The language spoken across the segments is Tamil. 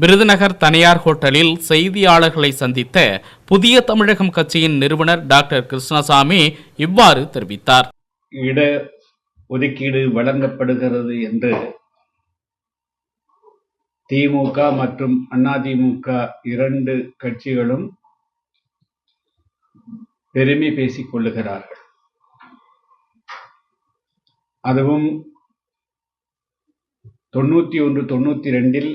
விருதுநகர் தனியார் ஹோட்டலில் செய்தியாளர்களை சந்தித்த புதிய தமிழகம் கட்சியின் நிறுவனர் டாக்டர் கிருஷ்ணசாமி இவ்வாறு தெரிவித்தார். இட ஒதுக்கீடு வழங்கப்படுகிறது என்று திமுக மற்றும் அதிமுக இரண்டு கட்சிகளும் பெருமை பேசிக் கொள்ளுகிறார்கள். அதுவும் தொண்ணூத்தி ஒன்று தொண்ணூத்தி ரெண்டில்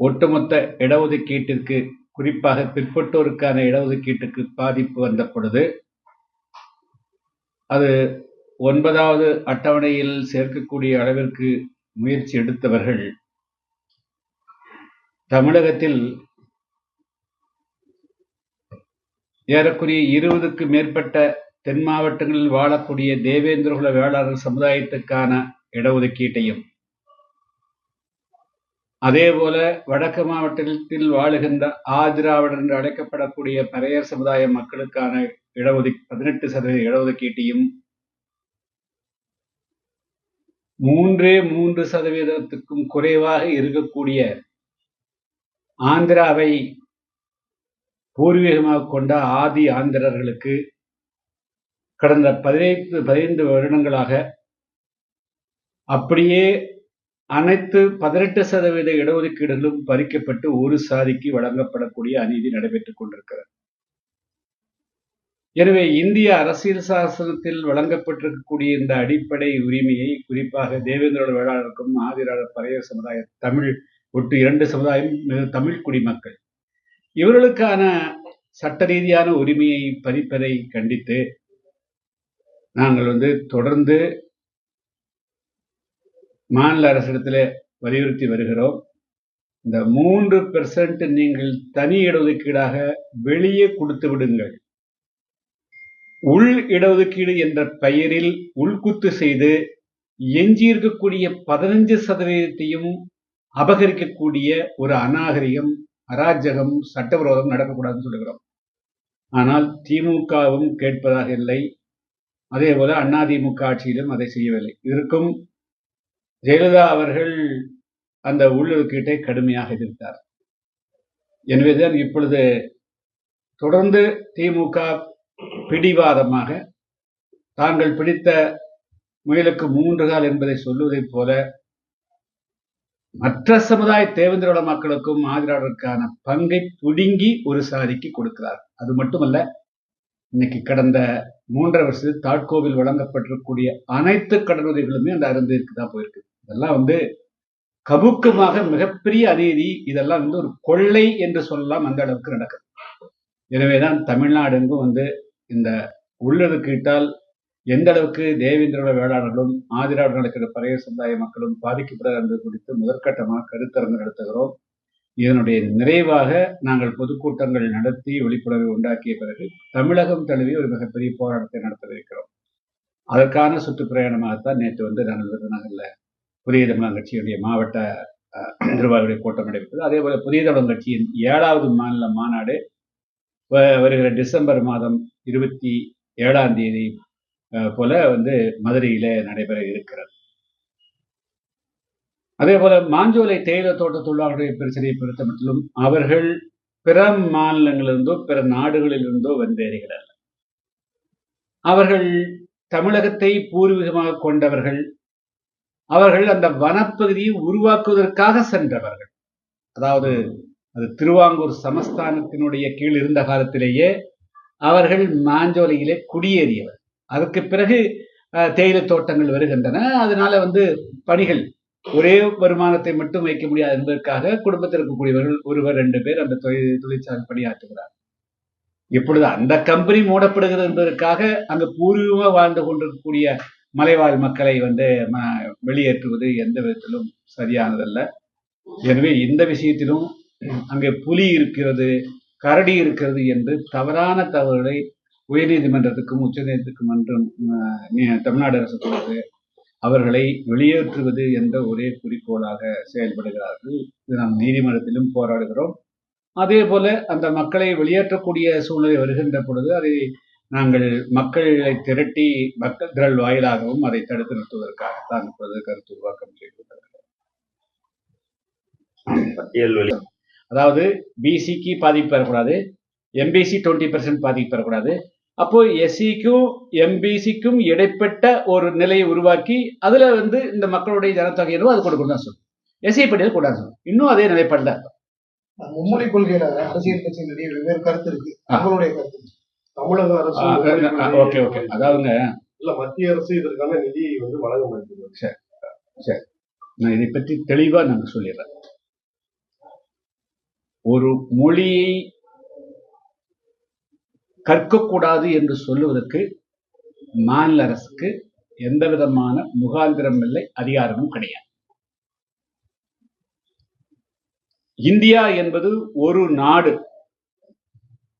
ஒட்டுமொத்த இடஒதுக்கீட்டிற்கு குறிப்பாக பிற்பட்டோருக்கான இடஒதுக்கீட்டுக்கு பாதிப்பு வந்த பொழுது அது ஒன்பதாவது அட்டவணையில் சேர்க்கக்கூடிய அளவிற்கு முயற்சி எடுத்தவர்கள் தமிழகத்தில் ஏறக்குறைய இருபதுக்கு மேற்பட்ட தென் மாவட்டங்களில் வாழக்கூடிய தேவேந்திரகுல வேளாளர் சமுதாயத்துக்கான இடஒதுக்கீட்டையும் அதேபோல வடக்கு மாவட்டத்தில் வாழுகின்ற ஆதிராவிடர் என்று அழைக்கப்படக்கூடிய பறையர் சமுதாய மக்களுக்கான இடஒதுக்கீ பதினெட்டு சதவீத இடஒதுக்கீட்டையும் மூன்றே மூன்று சதவீதத்துக்கும் குறைவாக இருக்கக்கூடிய ஆந்திராவை பூர்வீகமாக கொண்ட ஆதி ஆந்திரர்களுக்கு கடந்த பதினைந்து பதினைந்து வருடங்களாக அப்படியே அனைத்து பதினெட்டு சதவீத இடஒதுக்கீடுகளும் பறிக்கப்பட்டு ஒரு சாதிக்கு வழங்கப்படக்கூடிய அநீதி நடைபெற்றுக் கொண்டிருக்கிறது. எனவே இந்திய அரசியல் சாசனத்தில் வழங்கப்பட்டிருக்கக்கூடிய இந்த அடிப்படை உரிமையை குறிப்பாக தேவேந்திரோட வேளாளருக்கும் ஆதிராளர் பறையர் சமுதாய தமிழ் ஒட்டு இரண்டு சமுதாயம் தமிழ் குடிமக்கள். இவர்களுக்கான சட்ட ரீதியான உரிமையை பறிப்பதை கண்டித்து நாங்கள் வந்து தொடர்ந்து மாநில அரசிடத்தில் வலியுறுத்தி வருகிறோம். இந்த மூன்று பெர்சன்ட் நீங்கள் தனி இடஒதுக்கீடாக வெளியே கொடுத்து விடுங்கள். உள் இடஒதுக்கீடு என்ற பெயரில் உள்குத்து செய்து எஞ்சியிருக்கக்கூடிய பதினஞ்சு சதவீதத்தையும் அபகரிக்கக்கூடிய ஒரு அநாகரிகம் அராஜகம் சட்டவிரோதம் நடக்கக்கூடாதுன்னு சொல்லுகிறோம். ஆனால் திமுகவும் கேட்பதாக இல்லை. அதே போல அதிமுக ஆட்சியிலும் அதை செய்யவில்லை. இதற்கும் ஜெயலலிதா அவர்கள் அந்த உள்ளொதுக்கீட்டை கடுமையாக எதிர்த்தார். எனவேதான் இப்பொழுது தொடர்ந்து திமுக பிடிவாதமாக தாங்கள் பிடித்த முயலுக்கு மூன்று கால் என்பதை சொல்லுவதைப் போல மற்ற சமுதாய தேவேந்திரோட மக்களுக்கும் ஆதரவுக்கான பங்கை புடுங்கி ஒரு சாதிக்கு கொடுக்கிறார். அது மட்டுமல்ல இன்னைக்கு கடந்த மூன்றரை வருஷத்தில் தாட்கோவில் வழங்கப்பட்டிருக்கக்கூடிய அனைத்து கடனுதவிகளுமே அந்த அருந்திற்கு தான் போயிருக்கு. இதெல்லாம் வந்து கபுக்கமாக மிகப்பெரிய அநீதி இதெல்லாம் வந்து ஒரு கொள்ளை என்று சொல்லலாம் அந்த அளவுக்கு நடக்குது. எனவேதான் தமிழ்நாடு எங்கும் வந்து இந்த உள்ளொதுக்கீட்டால் எந்த அளவுக்கு தேவேந்திரோட வேளாளர்களும் ஆதிராவிட நடக்கிற பழைய சமுதாய மக்களும் பாதிக்கப்படுகிறார் என்பது குறித்து முதற்கட்டமாக கருத்தரங்கு நடத்துகிறோம். இதனுடைய நிறைவாக நாங்கள் பொதுக்கூட்டங்கள் நடத்தி விழிப்புணர்வை உண்டாக்கிய பிறகு தமிழகம் தழுவி ஒரு மிகப்பெரிய போராட்டத்தை நடத்தவிருக்கிறோம். அதற்கான சுற்றுப்பிரயாணமாகத்தான் நேற்று வந்து நாங்கள் விருதுநகரில் புதிய தமிழகம் கட்சியுடைய மாவட்ட நிர்வாகிகளுடைய கூட்டம் நடைபெற்றது. அதே போல புதிய தமிழகம் கட்சியின் ஏழாவது மாநில மாநாடு வருகிற டிசம்பர் மாதம் இருபத்தி ஏழாம் தேதி போல வந்து மதுரையில நடைபெற இருக்கிறது. அதே போல மாஞ்சோலை தேயிலை தோட்ட தொழிலாளர்களுடைய பிரச்சனையை பொறுத்த மட்டும் அவர்கள் பிற மாநிலங்களிலிருந்தோ பிற நாடுகளிலிருந்தோ வந்தேறிகள் அல்ல அவர்கள் தமிழகத்தை பூர்வீகமாக கொண்டவர்கள் அவர்கள் அந்த வனப்பகுதியை உருவாக்குவதற்காக சென்றவர்கள். அதாவது அது திருவாங்கூர் சமஸ்தானத்தினுடைய கீழ் இருந்த காலத்திலேயே அவர்கள் மாஞ்சோலையிலே குடியேறியவர். அதற்கு பிறகு தேயிலை தோட்டங்கள் வருகின்றன. அதனால வந்து பணிகள் ஒரே வருமானத்தை மட்டும் வைக்க முடியாது என்பதற்காக குடும்பத்தில் இருக்கக்கூடியவர்கள் ஒருவர் ரெண்டு பேர் அந்த தொழில் தொழிற்சாலை பணியாற்றுகிறார். இப்பொழுது அந்த கம்பெனி மூடப்படுகிறது என்பதற்காக அங்கு பூர்வீகமாக வாழ்ந்து கொண்டிருக்கக்கூடிய மலைவாழ் மக்களை வந்து வெளியேற்றுவது எந்த விதத்திலும் சரியானதல்ல. எனவே இந்த விஷயத்திலும் அங்கே புலி இருக்கிறது கரடி இருக்கிறது என்று தவறான தவறுகளை உயர்நீதிமன்றத்துக்கும் உச்சநீதிமன்றத்துக்கும் என்றும் தமிழ்நாடு அரசு கொடுத்து அவர்களை வெளியேற்றுவது என்ற ஒரே குறிக்கோளாக செயல்படுகிறார்கள். இது நாம் நீதிமன்றத்திலும் போராடுகிறோம். அதே போல அந்த மக்களை வெளியேற்றக்கூடிய சூழ்நிலை வருகின்ற பொழுது அதை நாங்கள் மக்களை திரட்டி மக்கள் திரள் வாயிலாகவும் அதை தடுத்து நிறுத்துவதற்காகத்தான் இப்பொழுது கருத்து உருவாக்கம் வழி அதாவது பிசிக்கு பாதிப்பு பெறக்கூடாது எம்பிசி டுவெண்ட்டி பர்சன்ட் பாதிப்பு பெறக்கூடாது. அப்போ எஸ்சிக்கும் எம்பிசிக்கும் இடைப்பட்ட ஒரு நிலையை உருவாக்கி அதுல வந்து இந்த மக்களுடைய ஜனத்தொகை என்னவோ அது கொடுக்கணும் தான் சொல்லும் எஸ்சி பட்டியல் கூடாது சொல்லும் இன்னும் அதே நிலைப்பாடு தான். இருக்கும். மும்மொழி கொள்கையில அரசியல் கட்சியினுடைய வெவ்வேறு கருத்து இருக்கு. உங்களுடைய கருத்து தமிழக அரசு ஓகே ஓகே. அதாவதுங்க. இல்ல மத்திய அரசு இதற்கான நிதி வந்து வழங்க மாட்டேங்குது நான் இதை பற்றி தெளிவா நான் சொல்லிடுறேன் ஒரு மொழியை கற்கக்கூடாது என்று சொல்லுவதற்கு மாநில அரசுக்கு எந்த விதமான முகாந்திரம் இல்லை அதிகாரமும் கிடையாது. இந்தியா என்பது ஒரு நாடு.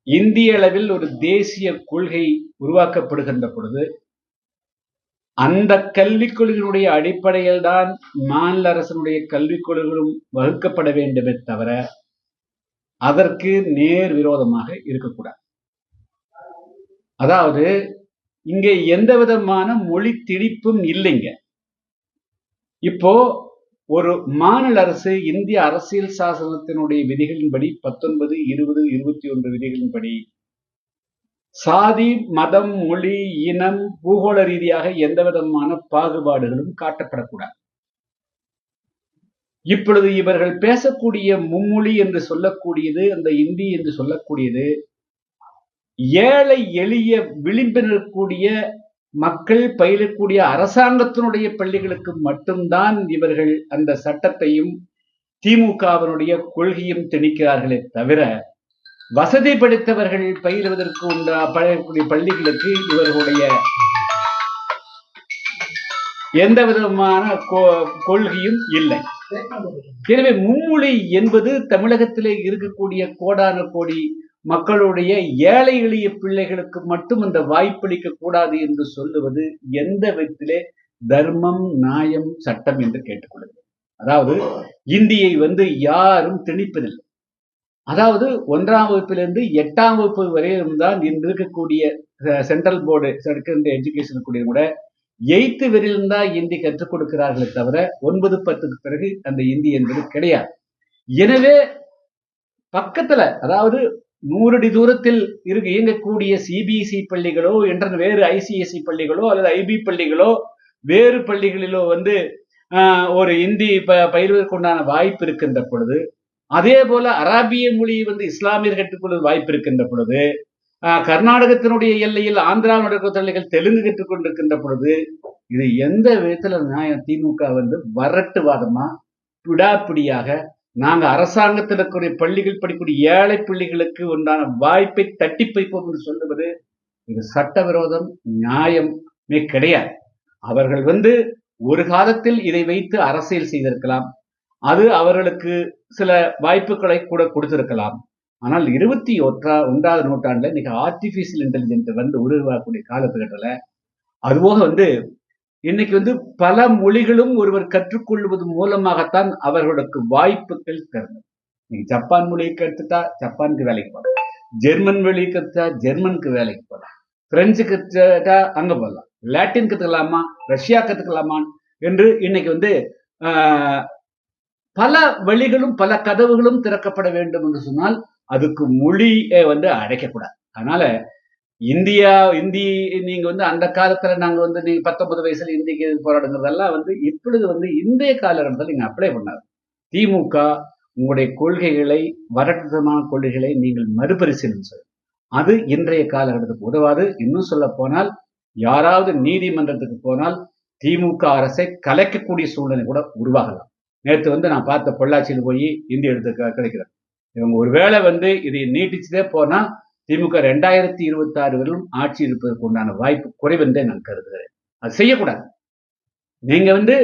இந்திய அளவில் ஒரு தேசிய கொள்கை உருவாக்கப்படுகின்ற பொழுது அந்த கல்விக் கொள்கையினுடைய அடிப்படையில் தான் மாநில அரசனுடைய கல்விக் கொள்கைகளும் வகுக்கப்பட வேண்டுமே தவிர அதற்கு நேர் விரோதமாக இருக்கக்கூடாது. அதாவது இங்கே எந்த விதமான மொழி திணிப்பும் இல்லைங்க. இப்போ ஒரு மாநில அரசு இந்திய அரசியல் சாசனத்தினுடைய விதிகளின்படி பத்தொன்பது இருபது இருபத்தி ஒன்று விதிகளின்படி சாதி மதம் மொழி இனம் பூகோள ரீதியாக எந்த விதமான பாகுபாடுகளும் காட்டப்படக்கூடாது. இப்பொழுது இவர்கள் பேசக்கூடிய மும்மொழி என்று சொல்லக்கூடியது அந்த இந்தி என்று சொல்லக்கூடியது ஏழை எளிய விளிம்பினக்கூடிய மக்கள் பயிலக்கூடிய அரசாங்கத்தினுடைய பள்ளிகளுக்கு மட்டும்தான் இவர்கள் அந்த சட்டத்தையும் திமுகவினுடைய கொள்கையும் திணிக்கிறார்களே தவிர வசதி படைத்தவர்கள் பயிலுவதற்கு உண்டா பழையக்கூடிய பள்ளிகளுக்கு இவர்களுடைய எந்த விதமான கொ- கொள்கையும் இல்லை. எனவே மும்மொழி என்பது தமிழகத்திலே இருக்கக்கூடிய கோடான கோடி மக்களுடைய ஏழை எளிய பிள்ளைகளுக்கு மட்டும் இந்த வாய்ப்பளிக்க கூடாது என்று சொல்லுவது எந்த விதத்திலே தர்மம் நியாயம் சட்டம் என்று கேட்டுக்கொள்ளுங்கள். அதாவது இந்தியை வந்து யாரும் திணிப்பதில்லை. அதாவது ஒன்றாம் வகுப்பிலிருந்து எட்டாம் வகுப்பு வரையிலும் தான் இன்று இருக்கக்கூடிய சென்ட்ரல் போர்டு செகண்டரி எஜுகேஷன் கூடிய கூட எய்த்து வரையிலும் தான் இந்தி கற்றுக் கொடுக்கிறார்களே தவிர ஒன்பது பத்துக்கு பிறகு அந்த இந்தி என்பது கிடையாது. எனவே பக்கத்துல அதாவது நூறு அடி தூரத்தில் இருக்க இயங்கக்கூடிய சிபிஎஸ்இ பள்ளிகளோ என்ற வேறு ஐசிஎஸ்இ பள்ளிகளோ அல்லது ஐபி பள்ளிகளோ வேறு பள்ளிகளிலோ வந்து ஒரு இந்தி ப பயிர்வதற்குண்டான வாய்ப்பு இருக்கின்ற பொழுது அதே போல அராபிய மொழி வந்து இஸ்லாமியர் கற்றுக்கொள்வது வாய்ப்பு இருக்கின்ற பொழுது கர்நாடகத்தினுடைய எல்லையில் ஆந்திராவுடைய பள்ளிகள் தெலுங்கு கற்றுக்கொண்டிருக்கின்ற பொழுது இது எந்த விதத்துல நியாயம் திமுக வந்து வரட்டுவாதமா விடாப்பிடியாக நாங்க அரசாங்கத்தில் இருக்கக்கூடிய பள்ளிகள் படிக்கக்கூடிய ஏழை பிள்ளைகளுக்கு உண்டான வாய்ப்பை தட்டி பைப்போம் என்று சொல்லுவது இது சட்டவிரோதம் நியாயமே கிடையாது. அவர்கள் வந்து ஒரு காலத்தில் இதை வைத்து அரசியல் செய்திருக்கலாம். அது அவர்களுக்கு சில வாய்ப்புகளை கூட கொடுத்திருக்கலாம். ஆனால் இருபத்தி ஒற்றா ஒன்றாவது நூற்றாண்டுல இன்னைக்கு ஆர்டிபிஷியல் இன்டெலிஜென்ட் வந்து உருவாக்கக்கூடிய காலத்துக்கட்டத்தில் அதுபோக வந்து இன்னைக்கு வந்து பல மொழிகளும் ஒருவர் கற்றுக்கொள்வது மூலமாகத்தான் அவர்களுக்கு வாய்ப்புகள் திறந்தது நீங்க ஜப்பான் மொழியை கற்றுட்டா ஜப்பானுக்கு வேலைக்கு போகலாம் ஜெர்மன் மொழி கற்றுட்டா ஜெர்மனுக்கு வேலைக்கு போகலாம் பிரெஞ்சு கற்றுட்டா அங்க போகலாம் லாட்டின் கத்துக்கலாமா? ரஷ்யா கத்துக்கலாமா என்று இன்னைக்கு வந்து ஆஹ், பல வழிகளும் பல கதவுகளும் திறக்கப்பட வேண்டும் என்று சொன்னால் அதுக்கு மொழியை வந்து அடைக்கக்கூடாது. அதனால இந்தியா இந்தி நீங்க வந்து அந்த காலத்துல நாங்க வந்து நீங்க பத்தொன்பது வயசுல இந்திக்கு போராடுங்கிறதெல்லாம் வந்து இப்பொழுது வந்து இந்திய காலகட்டத்தில் நீங்க அப்ளை பண்ணாது. திமுக உங்களுடைய கொள்கைகளை வரட்டுத்தனமான கொள்கைகளை நீங்கள் மறுபரிசீலனை செய்யும் அது இன்றைய காலகட்டத்துக்கு உதவாது. இன்னும் சொல்ல போனால் யாராவது நீதிமன்றத்துக்கு போனால் திமுக அரசை கலைக்கக்கூடிய சூழ்நிலை கூட உருவாகலாம். நேற்று வந்து நான் பார்த்த பொள்ளாச்சியில் போய் இந்தி எடுத்து க- இவங்க ஒருவேளை வந்து இதை நீட்டிச்சுதே போனால் திமுக ரெண்டாயிரத்தி இருபத்தி ஆறு வரையிலும் ஆட்சி இருப்பதற்கு உண்டான வாய்ப்பு குறைவென்றே நான் கருதுகிறேன். அது செய்யக்கூடாது. நீங்க வந்து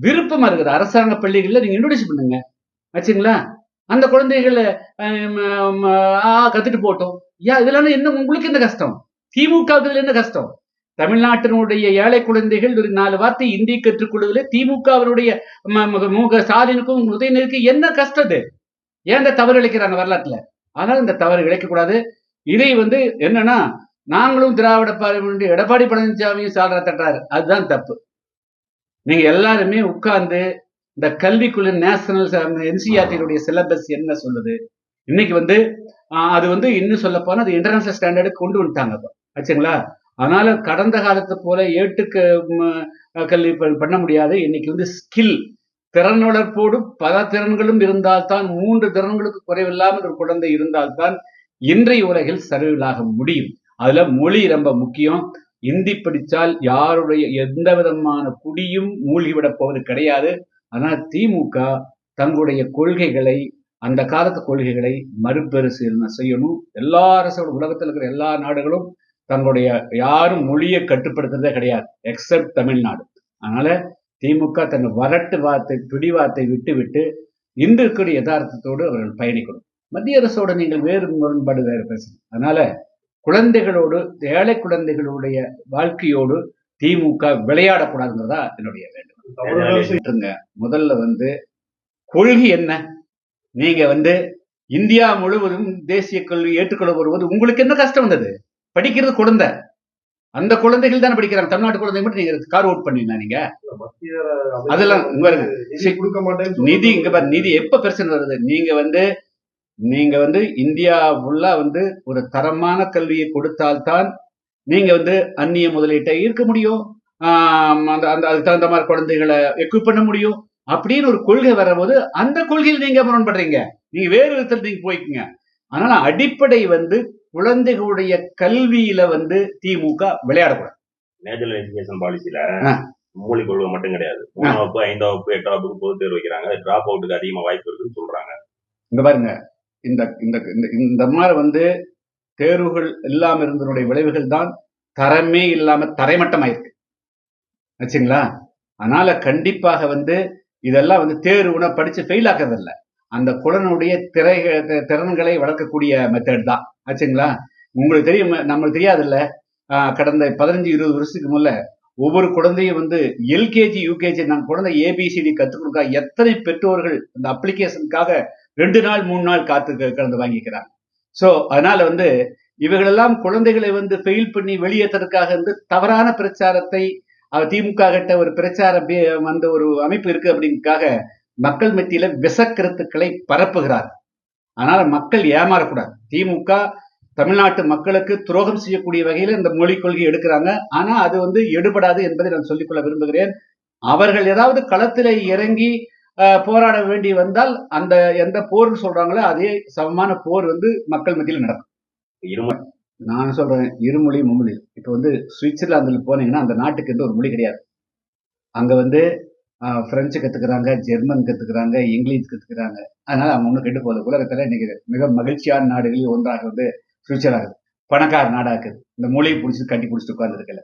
விருப்பமா இருக்குது அரசாங்க பள்ளிகளில் நீங்க இன்ட்ரடியூஸ் பண்ணுங்க. ஆச்சுங்களா? அந்த குழந்தைகள் கத்துட்டு போட்டோம் ஏன் இதெல்லாம் என்ன உங்களுக்கு என்ன கஷ்டம்? திமுகவுக்கு இதுல என்ன கஷ்டம்? தமிழ்நாட்டினுடைய ஏழை குழந்தைகள் ஒரு நாலு வார்த்தை இந்தி கற்றுக்கொள்வதில் திமுகவினுடைய ம- ஸ்டாலினுக்கும் உதயநிதிக்கும் என்ன கஷ்டம் இது? ஏன் இந்த தவறு இழைக்கிறாங்க வரலாற்றுல? ஆனால் இந்த தவறு இழைக்கக்கூடாது. இதை வந்து என்னன்னா நாங்களும் திராவிட பார்வை எடப்பாடி பழனிசாமியும் சால்ரா தட்டாரு அதுதான் தப்பு. நீங்க எல்லாருமே உட்கார்ந்து இந்த கல்விக்குள்ள நேஷனல் என்சிஆர்டியுடைய சிலபஸ் என்ன சொல்லுது? இன்னைக்கு வந்து அது வந்து இன்னும் சொல்ல போனா அது இன்டர்நேஷனல் ஸ்டாண்டர்டு கொண்டு வந்துட்டாங்க இப்ப. ஆச்சுங்களா? அதனால கடந்த காலத்தை போல ஏட்டுக்கு கல்வி பண்ண முடியாது. இன்னைக்கு வந்து ஸ்கில் திறன் வளர்ப்போடு பல திறன்களும் இருந்தால்தான் மூன்று திறன்களுக்கு குறைவில்லாமல் ஒரு குழந்தை இருந்தால்தான் இன்றைய உலகில் சர்வைவல் ஆக முடியும். அதுல மொழி ரொம்ப முக்கியம். இந்தி படித்தால் யாருடைய எந்த விதமான குடியும் மூழ்கிவிடப் போவது கிடையாது. ஆனால் திமுக தங்களுடைய கொள்கைகளை அந்த காலத்து கொள்கைகளை மறுபரிசீலனை செய்யணும். எல்லா அரசோட உலகத்தில் இருக்கிற எல்லா நாடுகளும் தங்களுடைய யாரும் மொழியை கட்டுப்படுத்துறதே கிடையாது எக்ஸப்ட் தமிழ்நாடு. அதனால திமுக தன் வரட்டு வார்த்தை பிடிவார்த்தை விட்டு விட்டு இன்று இருக்கிற யதார்த்தத்தோடு அவர்கள் பயணிக்கணும். மத்திய அரசோட நீங்கள் வேறு முரண்பாடு வேறு பேசணும். அதனால குழந்தைகளோடு ஏழை குழந்தைகளுடைய வாழ்க்கையோடு திமுக விளையாடக்கூடாதுங்கிறதா என்னுடைய வேண்டுகோள். முதல்ல வந்து கொள்கை என்ன? நீங்க வந்து இந்தியா முழுவதும் தேசிய கல்வி ஏற்றுக்கொள்ள வருவது உங்களுக்கு என்ன கஷ்டம் வந்தது? படிக்கிறது குழந்தை அந்த குழந்தைகள் தானே படிக்கிறாங்க. தமிழ்நாட்டு குழந்தை மட்டும் நீங்க கார் அவுட் பண்ணீங்களா நீங்க? அதெல்லாம் மாட்டேன்னு நிதி இங்க பாரு நிதி எப்ப பிரச்சனை வருது? நீங்க வந்து நீங்க வந்து இந்தியா ஃபுல்லா வந்து ஒரு தரமான கல்வியை கொடுத்தால்தான் நீங்க வந்து அந்நிய முதலீட்டை ஈர்க்க முடியும். அந்த அந்த அதுக்கு தகுந்த மாதிரி குழந்தைகளை எக்யூப் பண்ண முடியும். அப்படின்னு ஒரு கொள்கை வரும்போது அந்த கொள்கையில் நீங்க முரண்படுறீங்க? நீங்க வேறு விதத்தில் நீங்க போய்க்குங்க. அதனால அடிப்படை வந்து குழந்தைகளுடைய கல்வியில வந்து திமுக விளையாடக்கூடாது. நேஷனல் எஜுகேஷன் பாலிசில ஆ. மூலி கொள்கை மட்டும் கிடையாது. மூணாம் வகுப்பு ஐந்தாம் வகுப்பு எட்டாம் வகுப்பு பொது தேர்வு வைக்கிறாங்க. டிராப் அவுட்டுக்கு அதிகமா வாய்ப்பு இருக்குன்னு சொல்றாங்க. இங்க பாருங்க. இந்த இந்த இந்த- இந்த மாதிரி வந்து தேர்வுகள் இல்லாம இருந்தனுடைய விளைவுகள் தான் தரமே இல்லாம தரைமட்டமாயிருக்கு. ஆச்சுங்களா? அதனால கண்டிப்பாக வந்து இதெல்லாம் வந்து தேர்வுனா படிச்சு ஃபெயில் ஆக்குறதில்ல. அந்த குழந்தைய திரை திறன்களை வளர்க்கக்கூடிய மெத்தட் தான். ஆச்சுங்களா? உங்களுக்கு தெரியும் நம்மளுக்கு தெரியாதுல்ல? ஆஹ் கடந்த பதினஞ்சு இருபது வருஷத்துக்கு முன்ன ஒவ்வொரு குழந்தையும் வந்து எல்கேஜி யூகேஜி நான் குழந்தை ஏபிசிடி கற்றுக் கொடுக்க எத்தனை பெற்றோர்கள் அந்த அப்ளிகேஷனுக்காக ரெண்டு நாள் மூணு நாள் காத்து கலந்து வாங்கிக்கிறாங்க. ஸோ அதனால வந்து இவர்களெல்லாம் குழந்தைகளை வந்து ஃபெயில் பண்ணி வெளியேற்றதுக்காக வந்து தவறான பிரச்சாரத்தை திமுக கிட்ட ஒரு பிரச்சார வந்து ஒரு அமைப்பு இருக்கு அப்படிங்கிறதுக்காக மக்கள் மத்தியில விசக்கருத்துக்களை பரப்புகிறார். அதனால மக்கள் ஏமாறக்கூடாது. திமுக தமிழ்நாட்டு மக்களுக்கு துரோகம் செய்யக்கூடிய வகையில இந்த மொழிக் கொள்கை எடுக்கிறாங்க. ஆனா அது வந்து எடுபடாது என்பதை நான் சொல்லிக்கொள்ள விரும்புகிறேன். அவர்கள் ஏதாவது களத்தில இறங்கி போராட வேண்டி வந்தால் அந்த எந்த போர்னு சொல்றாங்களோ அதே சமமான போர் வந்து மக்கள் மத்தியில் நடக்கும். இரும நான் சொல்றேன் இருமொழி மும்மொழி. இப்போ வந்து சுவிட்சர்லாந்துல போனீங்கன்னா அந்த நாட்டுக்கு எந்த ஒரு மொழி கிடையாது. அங்க வந்து ஆஹ், பிரெஞ்சு கத்துக்கிறாங்க ஜெர்மன் கத்துக்கிறாங்க இங்கிலீஷ் கத்துக்கிறாங்க. அதனால அவங்க ஒன்றும் கெட்டு போகுது உலகத்துல இன்னைக்கு மிக மகிழ்ச்சியான நாடுகளில் ஒன்றாக வந்து சுவிட்சர்லாந்து. பணக்கார நாடா இருக்குது இந்த மொழியை பிடிச்சி கட்டி பிடிச்சிட்டு உட்கார்ந்துருக்கல.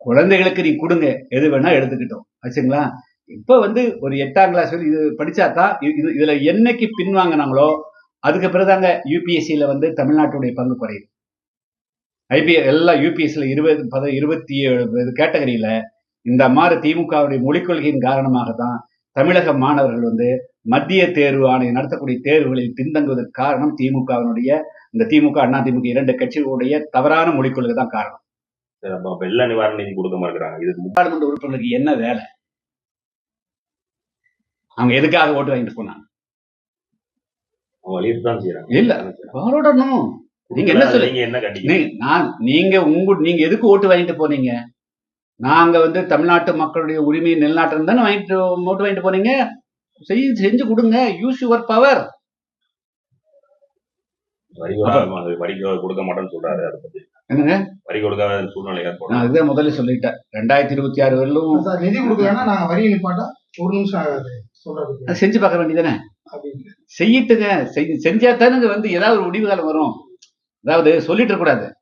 குழந்தைகளுக்கு நீ கொடுங்க. எது வேணா எடுத்துக்கிட்டோம். ஆச்சுங்களா? இப்போ வந்து ஒரு எட்டாம் கிளாஸ் வரை இது படிச்சாதான் இது இது- இதுல என்னைக்கு பின்வாங்கினாங்களோ அதுக்கு பிறகுதாங்க யூபிஎஸ்சியில வந்து தமிழ்நாட்டுடைய பங்கு குறையுது. ஐபி எல்லாம் யூபிஎஸ்சியில் இருபது பத இருபத்தி ஏழு கேட்டகரியில இந்த மாதிரி திமுகவுடைய மொழிக் கொள்கையின் காரணமாக தான் தமிழக மாணவர்கள் வந்து மத்திய தேர்வு ஆணையம் நடத்தக்கூடிய தேர்வுகளில் பின்தங்குவதற்கு காரணம் திமுகவினுடைய இந்த திமுக அண்ணா திமுக இரண்டு கட்சிகளுடைய தவறான மொழிக் கொள்கை தான் காரணம். வெள்ள நிவாரண நிதி கொடுக்க மாட்டேங்கிறாங்க. இதுக்கு நாடாளுமன்ற உறுப்பினருக்கு என்ன வேலை? அவங்க எதுக்காக ஓட்டு வாங்கிட்டு போனாங்க? இல்ல. போராடணும் நீங்க என்ன சொல்லு- நீங்க என்ன கண்டிக்க நீ- நான் நீங்க உங்க நீங்க எதுக்கு ஓட்டு வாங்கிட்டு போனீங்க? நாங்க வந்து தமிழ்நாட்டு மக்களுடைய உரிமையை நிலநாட்டம் தானே வாங்கிட்டு ஓட்டு வாங்கிட்டு போனீங்க? செஞ்சு செஞ்சு கொடுங்க. யூஸ் யுவர் பவர் வரி கொடு- வரி கொடுக்க மாட்டேன்னு சொல்றாரு அதை பத்தி. என்னங்க? வரி கொடுக்காத சூழ்நிலை அதுதான் முதல்ல சொல்லிட்டேன். ரெண்டாயிரத்தி இருபத்தி ஆறு வரலும் நிதி கொடுக்கலன்னா நாங்க வரி நிப்பாட்டா? ஒரு நிமிஷம் ஆகாது. சொல்றது செஞ்சு பார்க்க வேண்டியதானே செய்யிட்டுங்க செஞ்சு தானே வந்து ஏதாவது ஒரு முடிவு காலம் வரும். அதாவது சொல்லிட்டு இருக்கக்கூடாது.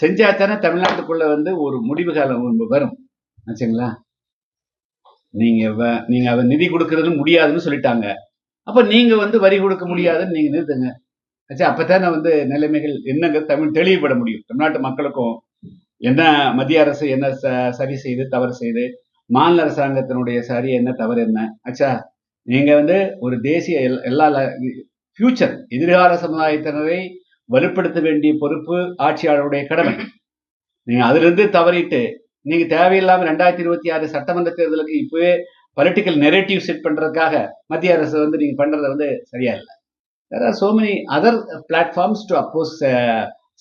செஞ்சா தானே தமிழ்நாட்டுக்குள்ள வந்து ஒரு முடிவு காலம் வரும். ஆச்சுங்களா? நீங்க நீங்க அதை நிதி கொடுக்கறது முடியாதுன்னு சொல்லிட்டாங்க. அப்ப நீங்க வந்து வரி கொடுக்க முடியாதுன்னு நீங்க நிறுத்துங்க. ஆச்சா அப்பதானே வந்து நிலைமைகள் என்னங்க தமிழ் தெளிவுபட முடியும். தமிழ்நாட்டு மக்களுக்கும் என்ன மத்திய அரசு என்ன ச- சரி செய்து தவறு செய்து மாநில அரசாங்கத்தினுடைய சரி என்ன தவறு என்ன? ஆச்சா நீங்க வந்து ஒரு தேசிய எல்லா ஃபியூச்சர் எதிர்கால சமுதாயத்தினரை வலுப்படுத்த வேண்டிய பொறுப்பு ஆட்சியாளருடைய கடமை. நீங்க அதிலிருந்து தவறிட்டு நீங்க தேவையில்லாம ரெண்டாயிரத்தி இருபத்தி ஆறு சட்டமன்ற தேர்தலுக்கு இப்பவே பொலிட்டிக்கல் நெரேட்டிவ் செட் பண்றதுக்காக மத்திய அரசு வந்து நீங்க பண்றது வந்து சரியா இல்லை. There are so many other platforms to oppose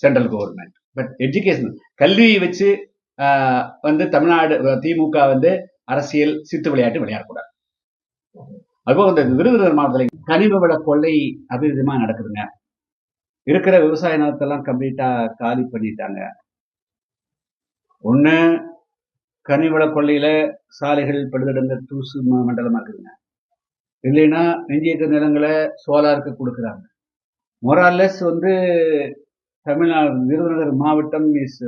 central government but education கல்வியை வச்சு வந்து தமிழ்நாடு திமுக வந்து அரசியல் சித்து விளையாட்டு விளையாடக்கூடாது அதுபோக இந்த விருதுநகர் மாவட்டத்தில் கனிம வள கொள்ளை அபிவிதமா நடக்குதுங்க. இருக்கிற விவசாய நிலத்தெல்லாம் கம்ப்ளீட்டா காலி பண்ணிட்டாங்க. ஒண்ணு கனிவள கொள்ளையில சாலைகள் படுதடங்க தூசு ம- இருக்குதுங்க. இல்லைன்னா நெஞ்சியக்க நிலங்களை சோலாருக்கு கொடுக்குறாங்க. மொராலஸ் வந்து தமிழ்நாடு விருதுநகர் மாவட்டம் இஸ்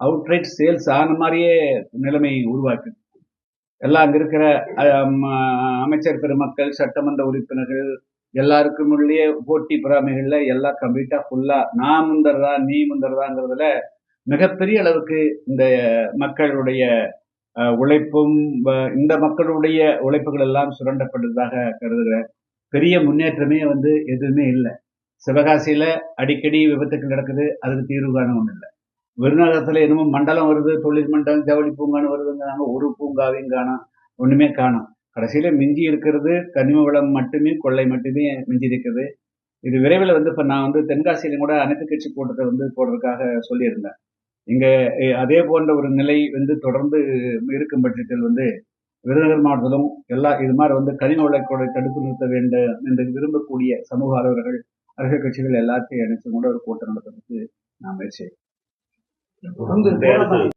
அவுட்ரைட் சேல்ஸ் ஆன மாதிரியே நிலைமை உருவாக்கு எல்லாம் அங்கே இருக்கிற அமைச்சர் பெருமக்கள் சட்டமன்ற உறுப்பினர்கள் எல்லாருக்கும் உள்ளே போட்டி பொறாமைகள்ல எல்லாம் கம்ப்ளீட்டா ஃபுல்லா நான் முந்தர்றா நீ முந்தர்றாங்கிறதுல மிகப்பெரிய அளவுக்கு இந்த மக்களுடைய உழைப்பும் வ- இந்த மக்களுடைய உழைப்புகள் எல்லாம் சுரண்டப்படுவதாக கருதுகிறேன் பெரிய முன்னேற்றமே வந்து எதுவுமே இல்லை. சிவகாசியில அடிக்கடி விபத்துக்கள் நடக்குது அதுக்கு தீர்வு காண ஒன்றும் இல்லை. விருநகரத்தில் என்னமோ மண்டலம் வருது தொழில் மண்டலம் ஜவுளி பூங்கான்னு வருதுங்கிறாங்க ஒரு பூங்காவையும் காணோம் ஒன்றுமே காணும். கடைசியில் மிஞ்சி இருக்கிறது கனிம வளம் மட்டுமே கொள்ளை மட்டுமே மிஞ்சி இருக்குது இது விரைவில் வந்து இப்போ நான் வந்து தென்காசியிலும் கூட அனைத்து கட்சி கூட்டத்தை வந்து போடுறதுக்காக சொல்லியிருந்தேன். இங்கே அதே போன்ற ஒரு நிலை வந்து தொடர்ந்து இருக்கும் பட்சத்தில் வந்து விருதுநகர் மாவட்டத்திலும் எல்லா இது மாதிரி வந்து கனிம வளக்கோடை தடுப்பு நிறுத்த வேண்டும் என்று விரும்பக்கூடிய சமூக ஆர்வலர்கள் அரசியல் கட்சிகள் எல்லாத்தையும் இணைச்சு கூட ஒரு கூட்டம் நடத்துறதுக்கு நான் முயற்சி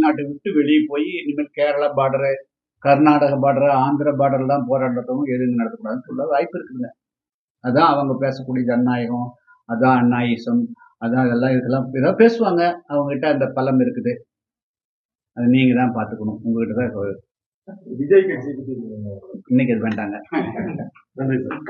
நாட்டை விட்டு வெளியே போய் இனிமேல் கேரளா பார்டரு கர்நாடக பார்டர் ஆந்திர பார்டர்லாம் போராட்டத்தும் எதுவும் நடத்தக்கூடாதுன்னு சொல்ல வாய்ப்பு இருக்குதுங்க. அதான் அவங்க பேசக்கூடிய ஜனநாயகம் அதான் அண்ணாயிசம் அதான் இதெல்லாம் இதெல்லாம் ஏதோ பேசுவாங்க. அவங்ககிட்ட அந்த பலம் இருக்குது. அது நீங்க தான் பார்த்துக்கணும். உங்ககிட்ட தான் விஜய் கட்சி இன்னைக்கு அது வேண்டாங்க. நன்றி சார்.